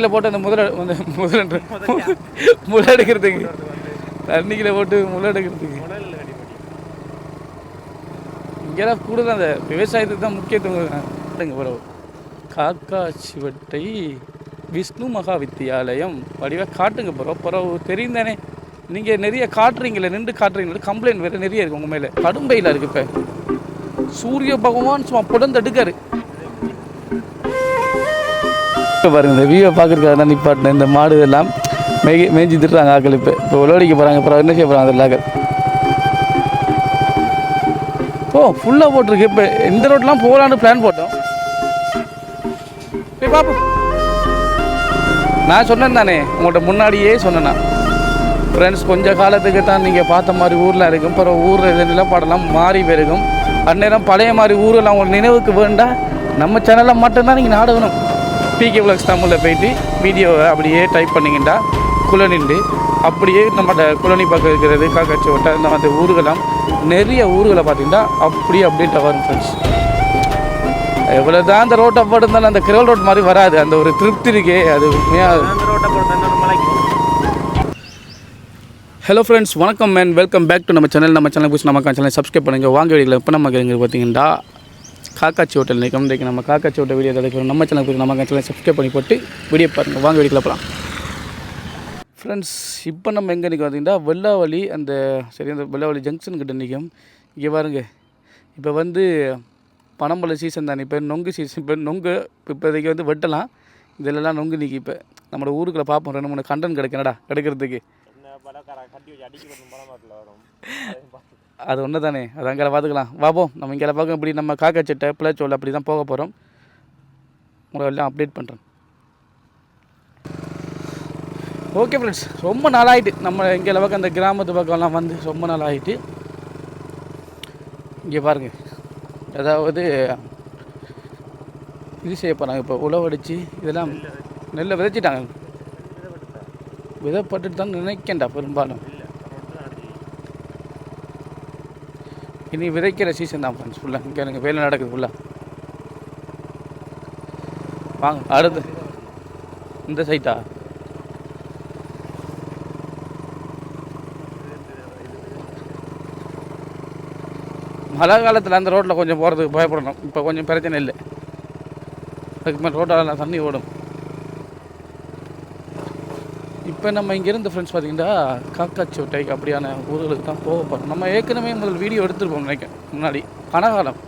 தண்ணியில் போட்டு அந்த முதல அந்த முதல் முளை எடுக்கிறதுக்கு தண்ணிக்கில் போட்டு முளை எடுக்கிறதுக்கு இங்கெல்லாம் கூடுதல் அந்த விவசாயத்துக்கு தான் முக்கியத்துவம் பிறகு காக்கா சிவட்டை விஷ்ணு மகா வித்தியாலயம் வடிவாக காட்டுங்க பிறகு பிறகு தெரியும் நீங்கள் நிறைய காட்டுறீங்களே நின்று காட்டுறீங்களே கம்ப்ளைண்ட் வேறு நிறைய இருக்குது உங்கள் மேலே. கடும்பையில் இருக்குது இப்போ. சூரிய பகவான் சும்மா புடந்தெடுக்காரு இப்போ பாருங்க இந்த வியூவை பார்க்குறதுக்காக தான் நிப்பாட்டின இந்த மாடு எல்லாம் மேய் மேய்ஞ்சி திட்டுறாங்க ஆக்கள் இப்போ. இப்போ உலோடிக்க போகிறாங்க அப்புறம் என்ன செய்ய போகிறாங்க அந்த ஆக்கள். ஓ ஃபுல்லாக போட்டிருக்கு. இப்போ இந்த ரோட்லாம் போகலான்னு பிளான் போட்டோம். போய் பார்ப்போம் நான் சொன்னேன் தானே உங்கள்கிட்ட முன்னாடியே சொன்னேன் ஃப்ரெண்ட்ஸ் கொஞ்ச காலத்துக்கு தான் நீங்கள் பார்த்த மாதிரி ஊரில் இருக்கும். அப்புறம் ஊரில் நிலப்பாடெல்லாம் மாறி போயிருக்கும். அந்நேரம் பழைய மாதிரி ஊரெல்லாம் உங்களுக்கு நினைவுக்கு வேண்டாம் நம்ம சேனலில் மட்டும்தான் நீங்கள் நாடகணும். பிகே விளாக்ஸ் தமிழில் போயிட்டு வீடியோவை அப்படியே டைப் பண்ணிக்கிட்டா குழனிண்டு அப்படியே நம்ம குளனி பக்கம் இருக்கிறது காக்காச்சோட்டை இந்த மாதிரி ஊர்களெல்லாம் நிறைய ஊர்களை பார்த்தீங்கன்னா அப்படியே அப்டேட்டாக வரும் ஃப்ரெண்ட்ஸ் எவ்வளோ தான் அந்த ரோட்டை போட்டிருந்தாலும் அந்த கிரவல் ரோட் மாதிரி வராது. அந்த ஒரு திருப்தி இருக்கே அது உண்மையாக ஹலோ ஃப்ரெண்ட்ஸ் வணக்கம் மேன் வெல்கம் பேக் டு நம்ம சேனல் நம்ம சேனல் புதுசு நம்ம சேனல் சப்ஸ்கிரைப் பண்ணுங்கள் வாங்க வீடியோவில் இப்போ நம்ம இங்கே பார்த்தீங்கன்னா காக்காச்சி ஹோட்டல் நிற்கும் இன்றைக்கு நம்ம காக்காச்சி ஹோட்டல் வீடியோ எடுக்கிறோம் நம்ம சேனல் புதுசு நம்ம சேனல் சப்ஸ்கிரைப் பண்ணி போட்டு வீடியோ பாருங்கள் வாங்க வீடியோவில் போகலாம் ஃப்ரெண்ட்ஸ் இப்போ நம்ம எங்கே நிற்க பார்த்தீங்கன்னா வெள்ளாவளி அந்த சரி அந்த வெள்ளாவளி ஜங்ஷன் கிட்ட நிற்கும் இங்கே பாருங்க. இப்போ வந்து பனம்பழ சீசன் தானே. இப்போ நொங்கு சீசன் இப்போ நொங்கு இப்போதைக்கு வந்து வெட்டலாம். இதிலெல்லாம் நொங்கு நிற்கி இப்போ நம்மளோட ஊருக்குள்ள பார்ப்போம். ரெண்டு மூணு கண்டன் கிடைக்கணடா கிடைக்கிறதுக்கு அது ஒன்று தானே அது அங்கே பார்த்துக்கலாம் வாப்போம் நம்ம இங்கே பார்க்க இப்படி நம்ம காக்காச்சட்டை பிள்ளைச்சோல் அப்படி தான் போக போகிறோம் உங்களை எல்லாம் அப்டேட் பண்ணுறேன் ஓகே ஃப்ரெண்ட்ஸ் ரொம்ப நாளாயிட்டு. நம்ம இங்கே பக்கம் அந்த கிராமத்து பக்கம்லாம் வந்து ரொம்ப நாள் ஆகிட்டு இங்கே பாருங்கள் அதாவது இது செய்ய போகிறாங்க இப்போ உழவடிச்சு இதெல்லாம் நெல்லை விதைச்சிட்டாங்க. விதைப்பட்டுட்டு தான் நினைக்கேன்டா பெரும்பாலும். இனி விதைக்கிற சீசன் தான் ஃப்ரெண்ட்ஸ் ஃபுல்லாக இங்கே எனக்கு வேலை நடக்குது ஃபுல்லாக வாங்க அடுத்து. இந்த சைட்டா மழை காலத்தில் அந்த ரோட்டில் கொஞ்சம் போகிறதுக்கு பயப்படணும். இப்போ கொஞ்சம் பிரச்சனை இல்லை. அதுக்கு மேலே ரோட்டெல்லாம் தண்ணி ஓடும். இப்போ நம்ம இங்கேருந்து ஃப்ரெண்ட்ஸ் பார்த்தீங்கன்னா காக்காச்சோட்டைக்கு அப்படியான ஊர்களுக்கு தான் போக போகிறோம் நம்ம ஏற்கனவே முதல் வீடியோ எடுத்துருப்போம் நினைக்கிறேன் முன்னாடி. கனகாலம்.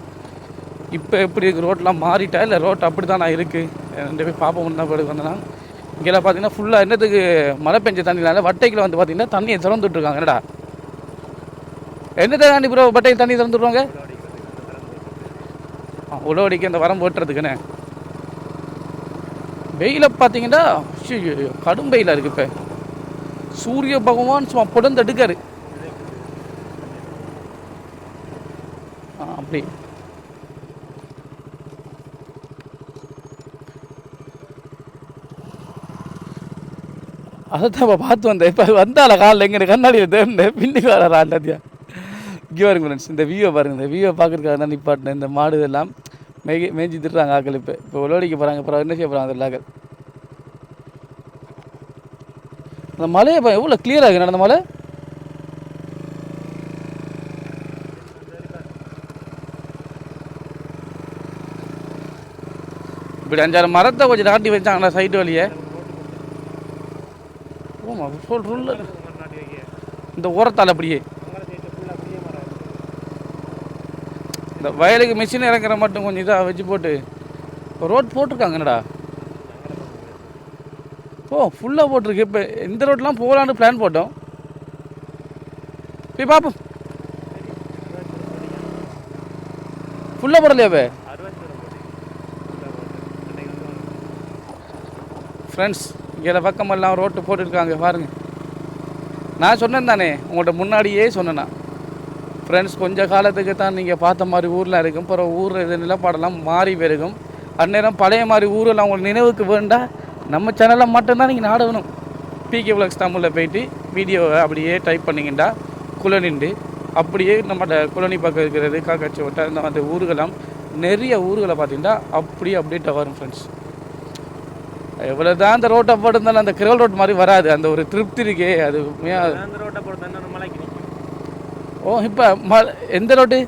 இப்போ எப்படி இருக்குது ரோட்லாம் மாறிட்டா? இல்லை ரோட் அப்படி தான் நான் இருக்குது ரெண்டு பேர் பார்ப்போம் தான் போய் வந்தேன்னா இங்கெல்லாம் பார்த்தீங்கன்னா ஃபுல்லாக என்னத்துக்கு மழை பெஞ்ச தண்ணினால வட்டைக்கில் வந்து பார்த்தீங்கன்னா தண்ணியை திறந்துட்ருக்காங்க என்னடா? என்ன தாண்டி ப்ரோ வட்டைக்கு தண்ணி திறந்துடுவாங்க உழவடிக்கு அந்த வரம் போட்டுறதுக்குன்னு. வெயில பார்த்தீங்கன்னா கடும் வெயிலாக இருக்குது இப்போ. சூரிய பகவான் சும்மா புடந்தெடுக்காரு. எடுக்காரு அப்படி. அதைத்தான் இப்போ பார்த்து வந்தேன். இப்போ வந்தால காலில் எங்கே கண்ணாடியில் தேர்ந்தேன் பின்னுக்கு வர ஆண்டாத்தியா இங்கே பாருங்க ஃப்ரெண்ட்ஸ் இந்த வியூவை பாருங்க. இந்த வியூவை பார்க்குறதுக்காக தான் நிப்பாட்டினேன். இந்த மாடு எல்லாம் மேய்கி மேய்ஞ்சி திட்டுறாங்க ஆக்கள் இப்போ. இப்போ விளையாடிக்க போகிறாங்க அப்புறம் என்ன செய்ய போகிறாங்க அதில் ஆக்கள் அந்த மலையை இப்போ எவ்வளோ கிளியராக இருக்கு நடந்த மலை? இப்படி அஞ்சாறு மரத்தை கொஞ்சம் நாட்டி வச்சாங்களா சைட்டு வழியே. ஓமா சொல் இந்த ஓரத்தால் அப்படியே. இந்த வயலுக்கு மிஷின் இறங்குற மட்டும் கொஞ்சம் இதாக வச்சு போட்டு ரோட் போட்டிருக்காங்க என்னடா? ஓ ஃபுல்லாக போட்டிருக்கு. இப்போ இந்த ரோட்லாம் போகலான்னு பிளான் போட்டோம். போய் பார்ப்போம் ஃபுல்லாக போடலையாவே ஃப்ரெண்ட்ஸ் இங்கே பக்கமெல்லாம் ரோட்டு போட்டுருக்காங்க பாருங்கள் நான் சொன்னேன் தானே உங்கள்கிட்ட முன்னாடியே சொன்னேன் ஃப்ரெண்ட்ஸ் கொஞ்ச காலத்துக்கு தான் நீங்கள் பார்த்த மாதிரி ஊரில் இருக்கும். அப்புறம் ஊர் இது நிலப்பாடெல்லாம் மாறி போயிருக்கும் அந்நேரம் பழைய மாதிரி ஊரெல்லாம் உங்களுக்கு நினைவுக்கு வேண்டாம் நம்ம சேனலில் மட்டும்தான் நீங்கள் நாடகணும் பிகே விளாக்ஸ் தமிழில் போயிட்டு வீடியோவை அப்படியே டைப் பண்ணிக்கிட்டா குளநின்று அப்படியே நம்மளோட குளனி பக்கம் இருக்கிறது காக்காச்சோட்டை இந்த மாதிரி ஊர்களெல்லாம் நிறைய ஊர்களை பார்த்தீங்கன்னா அப்படியே அப்டேட்டாக வரும் ஃப்ரெண்ட்ஸ் எவ்வளோ தான் அந்த ரோட்டை போட்டிருந்தாலும் அந்த கிரல் ரோட் மாதிரி வராது. அந்த ஒரு திருப்தி இருக்கே அது உண்மையாக அந்த ரோட்டை போட்டு ஓ இப்போ ம எந்த ரோட்டு?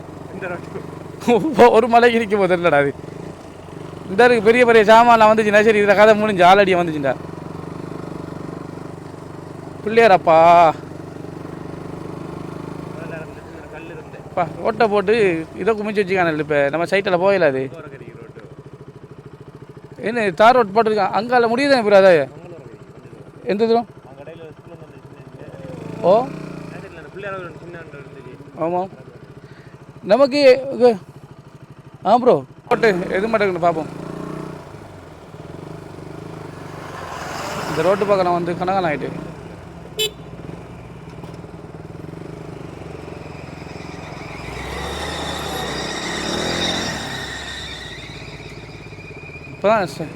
ஒரு மலைக்கு நிற்கும் போது இல்லைடா அது. இந்த பெரிய பெரிய சாமான்லாம் வந்துச்சுன்னா சரி இதில் கதை முடிஞ்சு ஆலடியாக வந்துச்சுண்டா பிள்ளையாரப்பா. அப்பா ரோட்டை போட்டு இதை குமிச்சு வச்சுக்கான இப்போ நம்ம சைட்டில் போயில அது. என்ன தார் ரோட் போட்டிருக்கான். அங்கால முடியுதானே இப்போ அது எந்த தூரம்? ஓ. ஆமாம் நமக்கு ஆ ப்ரோ போட்டு எது மாட்டேங்குன்னு பார்ப்போம். இந்த ரோட்டு பக்கம் வந்து கனகாலம் ஆகிட்டு இப்போ தான்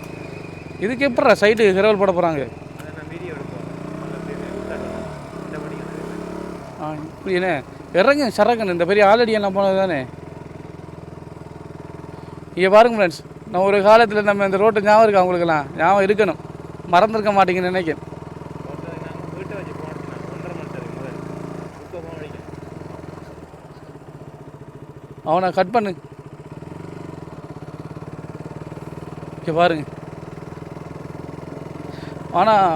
இதுக்கு எப்படா சைடு கிரவல் போட போகிறாங்க ஆ என்ன இறங்கு சரக்குன்னு. இந்த பெரிய ஆலடி எல்லாம் போனது தானே இங்கே பாருங்க ஃப்ரெண்ட்ஸ் நான் ஒரு காலத்தில் நம்ம இந்த ரோட்டு ஞாபகம் இருக்கா அவங்களுக்குலாம் ஞாபகம் இருக்கணும். மறந்துருக்க மாட்டேங்குன்னு நினைக்கிறேன். அவனை கட் பண்ணு. இங்கே பாருங்க. ஆனால்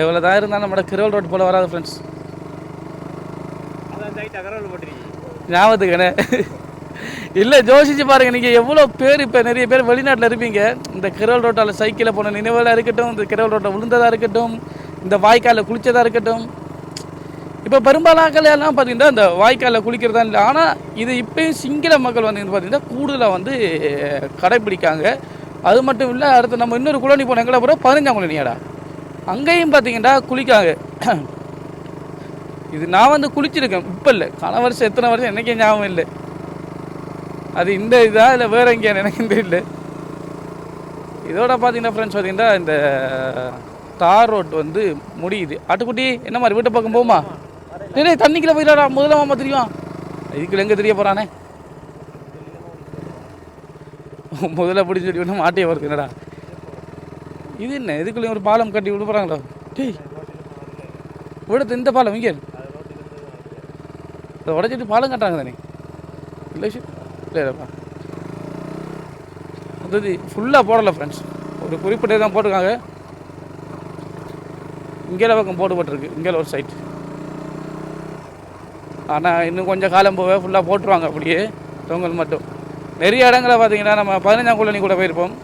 எவ்வளோ தான் இருந்தாலும் நம்மளோட கிரவல் ரோட் போல் வராது ஃப்ரெண்ட்ஸ் அதான் இல்லை ஜோசிச்சு பாருங்க நீங்கள் எவ்வளோ பேர் இப்போ நிறைய பேர் வெளிநாட்டில் இருப்பீங்க. இந்த கிரவல் ரோட்டால் சைக்கிளில் போன நினைவில் இருக்கட்டும் இந்த கிரவல் ரோட்டை விழுந்ததாக இருக்கட்டும் இந்த வாய்க்காலில் குளித்ததாக இருக்கட்டும். இப்போ பெரும்பாலாக்கள் எல்லாம் பார்த்தீங்கன்னா இந்த வாய்க்காலில் குளிக்கிறதா இல்லை. ஆனால் இது இப்பயும் சிங்கள மக்கள் வந்து பார்த்தீங்கன்னா கூடுதலாக வந்து கடைப்பிடிக்காங்க அது மட்டும் இல்லை அடுத்து நம்ம இன்னொரு குழந்தை போன எங்களை போகிறோம் பதினஞ்சாம் குளோனியாடா அங்கேயும் பார்த்தீங்கன்னா குளிக்காங்க. இது நான் வந்து குளிச்சிருக்கேன். இப்போ இல்லை பல வருஷம் எத்தனை வருஷம் எனக்கே ஞாபகம் இல்லை. அது இந்த இதா இல்லை வேற எங்கேயா எனக்கு தெரியல இதோட பார்த்தீங்கன்னா ஃப்ரெண்ட்ஸ் பார்த்தீங்கன்னா இந்த தார் ரோட் வந்து முடியுது. ஆட்டுக்குட்டி என்ன மாதிரி? வீட்டை பக்கம் போகுமா? டேய் தண்ணிக்குள்ளே போயிடாடா. முதல்ல மாமா தெரியும்? இதுக்குள்ள எங்கே தெரிய போகிறானே முதல்ல பிடிச்சி சொல்லி விட்டு மாட்டே வருது என்னடா? இது என்ன? இதுக்குள்ளே ஒரு பாலம் கட்டி விட போகிறாங்களோ டேய். விடுத்து இந்த பாலம் இங்கே இதை அதை உடச்சிட்டு பாலம் கட்டுறாங்க தானே? இல்லை இல்லைப்பா அது ஃபுல்லாக போடலை ஃப்ரெண்ட்ஸ் ஒரு குறிப்பிட்ட தான் போட்டிருக்காங்க. இங்கே பக்கம் போட்டுப்பட்டிருக்கு. இங்கே ஒரு சைட் ஆனால் இன்னும் கொஞ்சம் காலம் போக ஃபுல்லாக போட்டுருவாங்க அப்படியே தொங்கல் மட்டும். நிறைய இடங்களை பார்த்தீங்கன்னா நம்ம பதினஞ்சாம் குள்ளனி கூட போயிருப்போம்.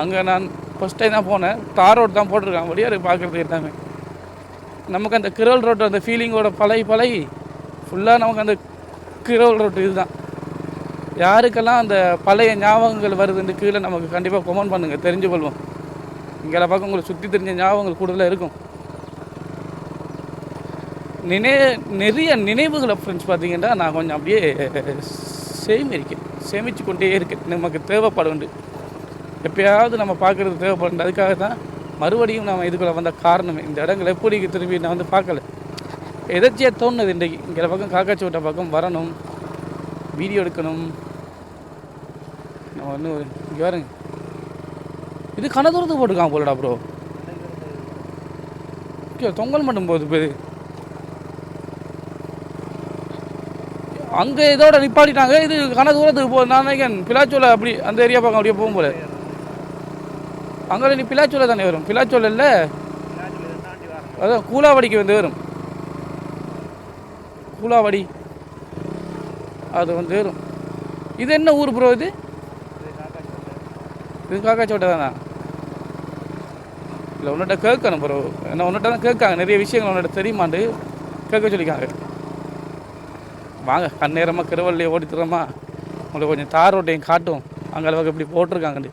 அங்கே நான் ஃபஸ்ட் டைம் தான் போனேன். தார் ரோடு தான் போட்டிருக்காங்க அப்படியே பார்க்குறதுக்கு எல்லாமே. நமக்கு அந்த கிரல் ரோட்டு அந்த ஃபீலிங்கோட பழகி பழகி ஃபுல்லாக நமக்கு அந்த கிரோல் ரோட்டு இதுதான். யாருக்கெல்லாம் அந்த பழைய ஞாபகங்கள் வருதுன்னு கீழே நமக்கு கண்டிப்பாக கொமெண்ட் பண்ணுங்கள் தெரிஞ்சு கொள்வோம் இங்கே பக்கம் உங்களுக்கு சுற்றி தெரிஞ்ச ஞாபகங்கள் கூடுதலாக இருக்கும். நினை நிறைய நினைவுகளை ஃப்ரெண்ட்ஸ் பார்த்தீங்கன்னா நான் கொஞ்சம் அப்படியே சேமிக்கிறேன். சேமித்து கொண்டே இருக்கேன். நமக்கு தேவைப்படுண்டு எப்பயாவது நம்ம பார்க்குறது தேவைப்படும். அதுக்காக தான் மறுபடியும் நம்ம இதுக்குள்ளே வந்த காரணமே. இந்த இடங்களை எப்படி திரும்பி நான் வந்து பார்க்கல. எதாச்சியாக தோணுது இன்றைக்கு? இங்கே பக்கம் காக்காச்சோட்ட பக்கம் வரணும். வீடியோ எடுக்கணும். நம்ம இன்னும் இங்கே பாருங்க. இது கனதூரத்துக்கு போட்டுருக்கான் போலடா ப்ரோ ஓகே தொங்கல் மட்டும் போகுது இப்போ இது. அங்கே இதோட நிப்பாட்டிட்டாங்க. இது கன தூரத்துக்கு போகுது நான் நினைக்கிறேன். பிலாச்சோலை அப்படி அந்த ஏரியா பக்கம் அப்படியே போகும் போல. அங்கே நீ பிலாச்சோலை தானே வரும்? பிலாச்சோலை இல்லை? அதான் கூலாவடிக்கு வந்து வரும். கூலாவடி அது வந்து வரும் இது என்ன ஊர் ப்ரோ இது? இது காக்கா காக்காச்சோட்டை தானா இல்லை உன்னிட்ட கேட்கணும் ப்ரோ என்ன உன்னிட்ட தான் கேட்காங்க. நிறைய விஷயங்கள் உன்னிட்ட தெரியுமாண்டு? கேட்க சொல்லிக்காங்க வாங்க கண்ணேரமாக கிருவல்லையே ஓடித்துறோமா உங்களுக்கு கொஞ்சம் தார் ரோட்டையும் காட்டும். அங்கே அளவுக்கு இப்படி போட்டிருக்காங்கண்டு.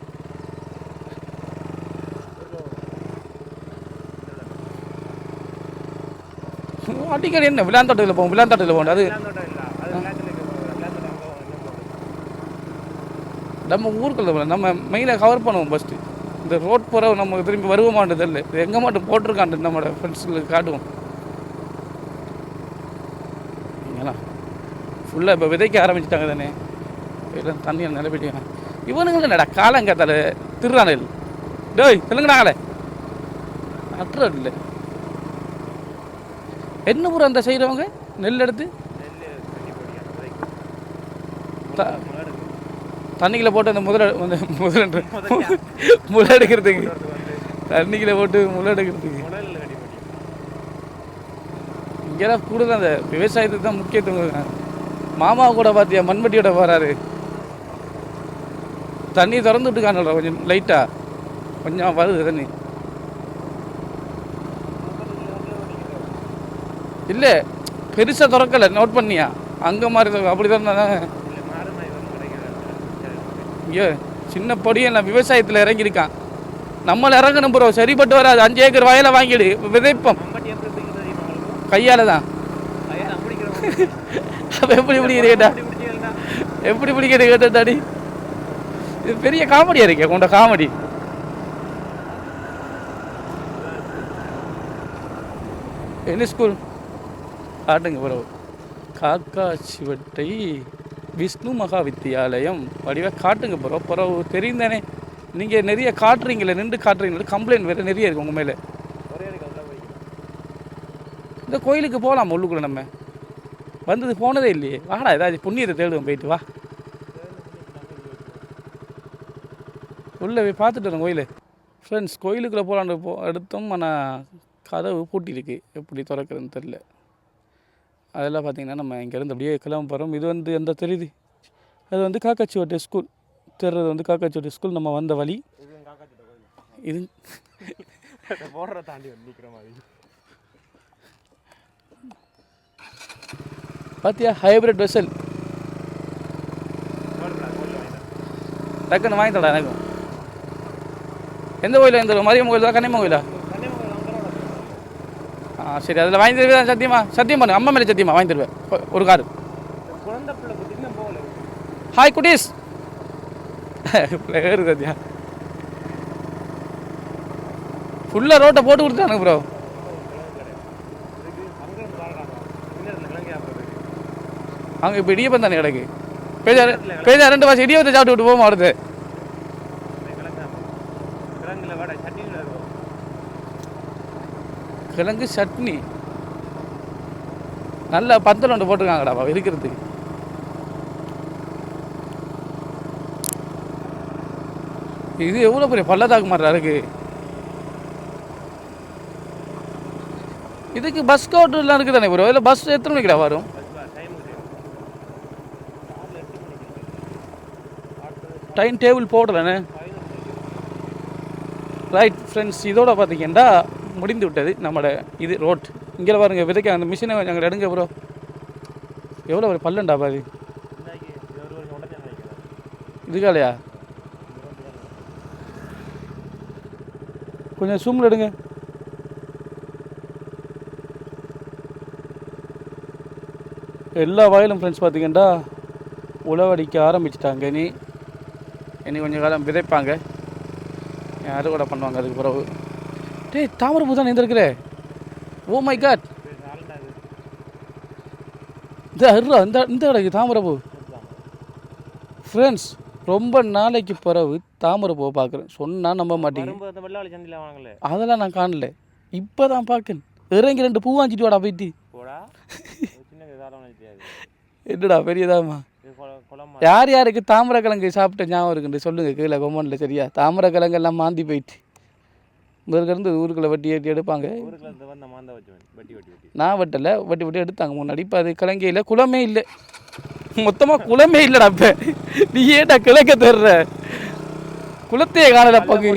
அடிக்கடி என்ன? விளாந்தோட்டத்தில் போகும் விளாந்தோட்டத்தில் போகும் அது. அது நம்ம ஊருக்குள்ள நம்ம மெயினாக கவர் பண்ணுவோம் ஃபஸ்ட்டு இந்த ரோட் போகிற நம்ம திரும்பி வருவோமான்றது இல்லை. எங்கே மட்டும் போட்டிருக்கான்ட்டு நம்மளோட ஃப்ரெண்ட்ஸுங்களுக்கு காட்டுவோம். இங்கெல்லாம் ஃபுல்லாக இப்போ விதைக்க ஆரம்பிச்சிட்டாங்க தானே. எல்லாம் தண்ணியில் நிலப்பிட்டீங்க இவனுங்க என்னடா காலங்காத்தால திருறானல் டேய் சொல்லுங்கடாங்களே அட்ரா இல்லை. என்ன பூரா அந்த செய்கிறவங்க நெல் எடுத்து? தண்ணிக்குள்ள போட்டு அந்த முதல அந்த முதல் முளை எடுக்கிறதுக்கு. தண்ணிக்குள்ள போட்டு முளை எடுக்கிறதுக்கு. இங்கெல்லாம் கூடுதல் அந்த விவசாயத்துக்கு தான் முக்கியத்துவம். மாமா கூட பார்த்தியா மண்வெட்டியோட போகிறாரு தண்ணி திறந்து விட்டுக்கானல்ல கொஞ்சம் லைட்டாக கொஞ்சம் வருது தண்ணி. இல்லை பெருசாக திறக்கலை. நோட் பண்ணியா? அங்கே மாதிரி அப்படி தான்? ஐயோ சின்ன பொடியன் நான் விவசாயத்தில் இறங்கியிருக்கான். நம்மளை இறங்கணும் ப்ரோ சரிப்பட்டு வராது. அஞ்சு ஏக்கர் வயலை வாங்கிடு. விதைப்போம். கையால் தான் அப்போ எப்படி இப்படி கேட்டா? எப்படி பிடிக்கிறது கேட்டாடி இது பெரிய காமெடியாக இருக்கே உண்ட காமெடி. என்ன ஸ்கூல் காட்டுங்க ப்ரோ காக்காச்சிவட்டை விஷ்ணு மகா வித்தியாலயம் வடிவாக காட்டுங்க ப்ரோ பிறகு தெரியுந்தானே? நீங்கள் நிறைய காட்டுறீங்களே நின்று காட்டுறீங்களே கம்ப்ளைண்ட் வேறு நிறைய இருக்குது உங்கள் மேலே. இந்த கோயிலுக்கு போகலாம் உள்ளுக்குள்ளே நம்ம? வந்தது போனதே இல்லையே. வாடா ஏதாச்சும் புண்ணியத்தை தேடுவோம் போயிட்டு வா. உள்ளே போய் பார்த்துட்டு வரோம் கோயில். ஃப்ரெண்ட்ஸ் கோயிலுக்குள்ளே போகலான்னு போ எடுத்தோம் ஆனால் கதவு பூட்டியிருக்கு. எப்படி திறக்கிறதுன்னு தெரில அதெல்லாம் பார்த்தீங்கன்னா நம்ம இங்கேருந்து அப்படியே கிளம்ப போகிறோம் இது வந்து எந்த தெரியுது? அது வந்து காக்காச்சிவட்டை ஸ்கூல். தெரிறது வந்து காக்காச்சிவட்டை ஸ்கூல். நம்ம வந்த வழி. இது போடுற தாண்டி வந்து நிற்கிற மாதிரி. பார்த்தியா ஹைப்ரிட் வெசல் டக்குன்னு வாங்கி தடா எனக்கும் எந்த கோயில்? எந்த மதியம் கோயில் தான் கன்னியம்மன் கோயிலா? ஆ சரி அதில் வாங்கி தருவேன் சத்தியமா? சத்தியம் பண்ணு. அம்மா மேலே சத்தியமா வாங்கி தருவேன். ஒரு கார் ஹாய் குட்டீஸ். ஏறு சத்யா ஃபுல்லாக ரோட்டை போட்டு கொடுத்தானுங்க ப்ரோ அங்கே இப்போ இடியப்பம் தானே கிடக்கு. பேஜா பேஜா ரெண்டு வாசி இடியப்பத்தை சாப்பிட்டு விட்டு போவோம் அடுத்து கிழங்கு ஆமாம் கிழங்குல வடை சட்டியில் இருக்கும் கிழங்கு சட்னி. நல்ல பந்தல் ஒன்று போட்டிருக்காங்கடா இருக்கிறதுக்கு. இது எவ்வளோ பெரிய பள்ளத்தாக்கு மாதிரி இருக்கு. இதுக்கு பஸ் கவுண்டர்லாம் இருக்குது தானே ப்ரோ இல்லை பஸ் எத்தனை மணிக்கிடா வரும்? டைம் டேபிள் போடலண்ணே. ரைட் ஃப்ரெண்ட்ஸ் இதோட பார்த்தீங்கன்னா முடிந்து விட்டது நம்மளோட இது ரோட். இங்கே பாருங்க விதைக்க அந்த மிஷினை நாங்கள் எடுங்க ப்ரோ எவ்வளோ ஒரு பல்லண்டா பாதி இதுக்காலையா? கொஞ்சம் சூமில் எடுங்க. எல்லா வயலும் ஃப்ரெண்ட்ஸ் பார்த்தீங்கன்னா உழவடிக்க ஆரம்பிச்சிட்டாங்க இனி. இனி கொஞ்சம் காலம் விதைப்பாங்க. அறுவடை பண்ணுவாங்க அதுக்கு பிறகு. டேய் தாமரைப்பூ தான் இருந்திருக்குற ஓ மை காட் இந்த அருவா இந்த இந்த கிடக்கு தாமரைப்பூ ஃப்ரெண்ட்ஸ் ரொம்ப நாளைக்கு பிறகு தாமரைப்பூ பார்க்குறேன். சொன்னால் நம்ப மாட்டீங்க. அதெல்லாம் நான் காணல. இப்போ தான் பார்க்கேன். இறங்கி ரெண்டு பூ வாங்கிட்டு வாடா போயிட்டு. என்னடா குளமா யார் யாருக்கு தாமரை கிழங்கு சாப்பிட்ட ஞாபகம் இருக்குன்னு சொல்லுங்க கீழே கொம்மனில் சரியா? தாமரை கிழங்கு எல்லாம் மாந்தி போயிட்டு. முதல்ல இருந்து ஊருக்குள்ள வட்டி எடுப்பாங்க. வட்டி வட்டி நான் வெட்டலை வட்டி வட்டி எடுத்தாங்க. முன்னாடி இப்போ அது கிழங்கையில் குளமே இல்லை. மொத்தமாக குளமே இல்லைடா இப்போ. நீ ஏன்டா கிழக்க தர்ற? குளத்தையே காணல பங்கு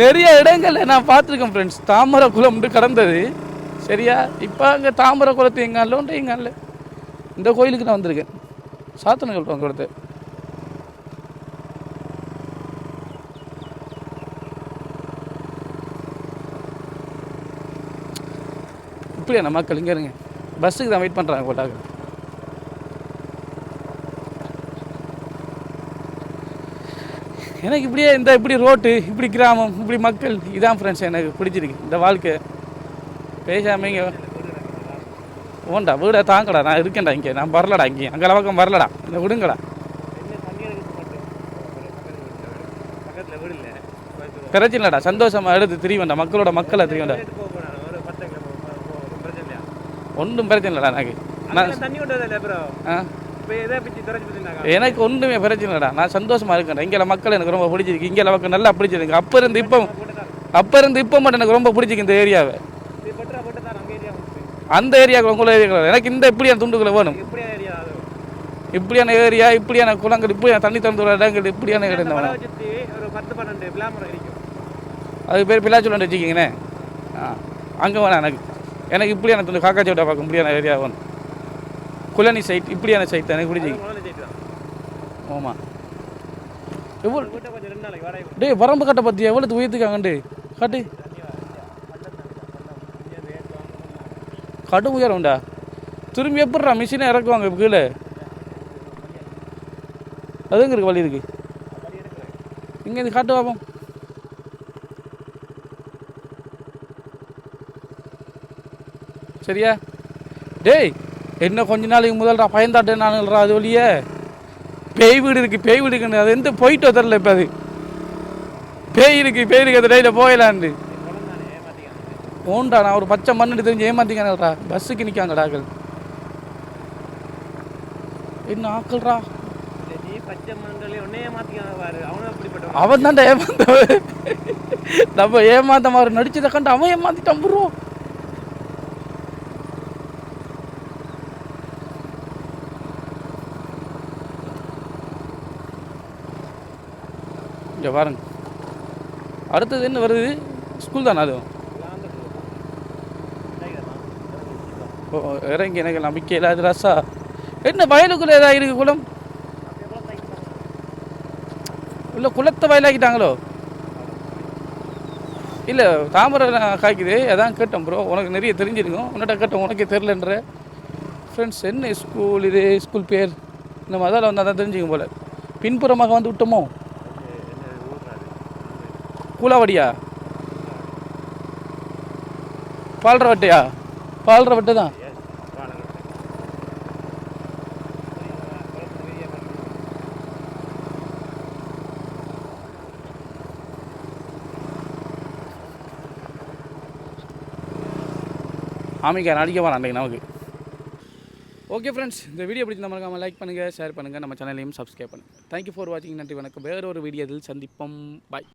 நிறைய இடங்கள்ல நான் பார்த்துருக்கேன் ஃப்ரெண்ட்ஸ் தாமரை குளம்னு கடந்தது. சரியா? இப்போ அங்கே தாமரை குளத்து எங்க அல்ல உண்டு எங்க அல்ல இந்த கோயிலுக்கு நான் வந்திருக்கேன். சாத்தனை சொல்லுவாங்க குளத்தை. இப்படியா நம்ம மக்கள் இங்கே இருங்க. பஸ்ஸுக்கு தான் வெயிட் பண்ணுறாங்க போட்டாங்க எனக்கு இப்படியே இந்த இப்படி ரோட்டு இப்படி கிராமம் இப்படி மக்கள் இதான் ஃப்ரெண்ட்ஸ் எனக்கு பிடிச்சிருக்கு. இந்த வாழ்க்கை. பேசாம இங்கே ஓண்டா வீடை தாங்கடா நான் இருக்கேன்டா இங்கே. நான் வரலடா இங்கே. அங்கே பக்கம் வரலடா. இந்த விடுங்கடா. என்ன தண்ணி எடுக்க மட்டும் பிரச்சனை இல்லைடா. சந்தோஷமாக எடுத்து திரிவேண்டா மக்களோட மக்களை திரிவேண்டா ரேட்டு போக போறாங்க ஒரு பத்து கிலோ பிரச்சனை இல்லையா ஒன்றும் பிரச்சனை இல்லைடா எனக்கு. நான் தண்ணி கொண்டு ப்ரோ ஆ? எனக்கு ஒன்றுமே பிரச்சனை இல்லைடா. நான் சந்தோஷமாக இருக்கேன் இங்கே மக்கள் எனக்கு ரொம்ப பிடிச்சிருக்கு. இங்கே மக்கள் நல்லா பிடிச்சிருக்கு. அப்போ இருந்து இப்போ அப்போ இருந்து இப்போ மட்டும் எனக்கு ரொம்ப பிடிச்சிருக்கு இந்த ஏரியாவை அந்த ஏரியாவுக்கு உங்களை ஏரியா எனக்கு இந்த இப்படியான துண்டுகளை வேணும். இப்படியான ஏரியா இப்படியான குளங்கள் இப்படியான தண்ணி திறந்து இடங்கள் இப்படியான இடம் அது பேர் பிள்ளாச்சுள்ள வச்சுக்கிங்கண்ணே ஆ. அங்கே வேணாம் எனக்கு. எனக்கு இப்படியான துண்டு காக்கா சோட்டா பார்க்க முடியான ஏரியா வேணும். குளனி சைட் இப்படியான சைட் எனக்கு பிடிச்சிருக்கு முதல்ல ஜெயிட்டு தான். ஆமாம் எவ்வளோ டேய் வரம்பு கட்டை பற்றி எவ்வளோ உயர்த்துக்காங்கண்டு காட்டு. கடும் உயரம்டா திரும்பி எப்படிடா மிஷினை இறக்குவாங்க இப்போ கீழே? அதுங்க இருக்கு வழி இருக்கு இங்கே இது காட்டு பார்ப்போம் சரியா? டேய் என்ன கொஞ்ச நாளைக்கு முதல்டா பயந்தாட்டேன் நானுங்களா அது வழியே. பேய் வீடு இருக்கு பேய் வீடு இருக்குன்னு அது எந்த போயிட்டு தெரில இப்போ அது. பேய் இருக்கு பேய் இருக்கு அந்த டையில் ஏமாத்திக்காங்க ஓண்டா நான் ஒரு பச்சை மண்ணுட்டு தெரிஞ்சு ஏமாத்திக்கானடா பஸ்ஸுக்கு நிற்காங்கடா ஆக்கள் என்ன அப்படிப்பட்டவன். அவன் தான்டா ஏமாந்தவன். நம்ம ஏமாந்த மாதிரி நடிச்சதை கண்டு அவன் ஏமாத்திட்டான் ப்ரோ இங்கே பாருங்க அடுத்தது என்ன வருது? ஸ்கூல் தானே அதுவும் ஓ, இறங்கி எனக்கு நம்பிக்கை இல்லாத ராசா. என்ன வயலுக்குள்ளே ஏதாவது இருக்கு குளம்? இல்லை குளத்தை வயலாக்கிட்டாங்களோ? இல்லை தாமரை காய்க்குது. அதான் கேட்டேன் ப்ரோ உனக்கு நிறைய தெரிஞ்சிருக்கும். உன்னிட்ட கேட்டேன் உனக்கே தெரிலன்ற ஃப்ரெண்ட்ஸ் என்ன ஸ்கூல் இது? ஸ்கூல் பேர். இந்த மாதிரி வந்து அதான் தெரிஞ்சுக்கும் போல. பின்புறமாக வந்து விட்டோமோ? கூலாவடியா? பால்ற வட்டையா? பால்ற வட்டு தான். ஆமிக்கா நடிக்க வரான் அன்றைக்கு நமக்கு. ஓகே ஃப்ரெண்ட்ஸ் இந்த வீடியோ பிடிச்சிருந்தா நம்ம லைக் பண்ணுங்கள் ஷேர் பண்ணுங்கள் நம்ம சேனலையும் சப்ஸ்கிரைப் பண்ணுங்கள் தேங்க்யூ ஃபார் வாட்சிங் நன்றி வணக்கம். வேறு ஒரு வீடியோவில் சந்திப்போம். பாய்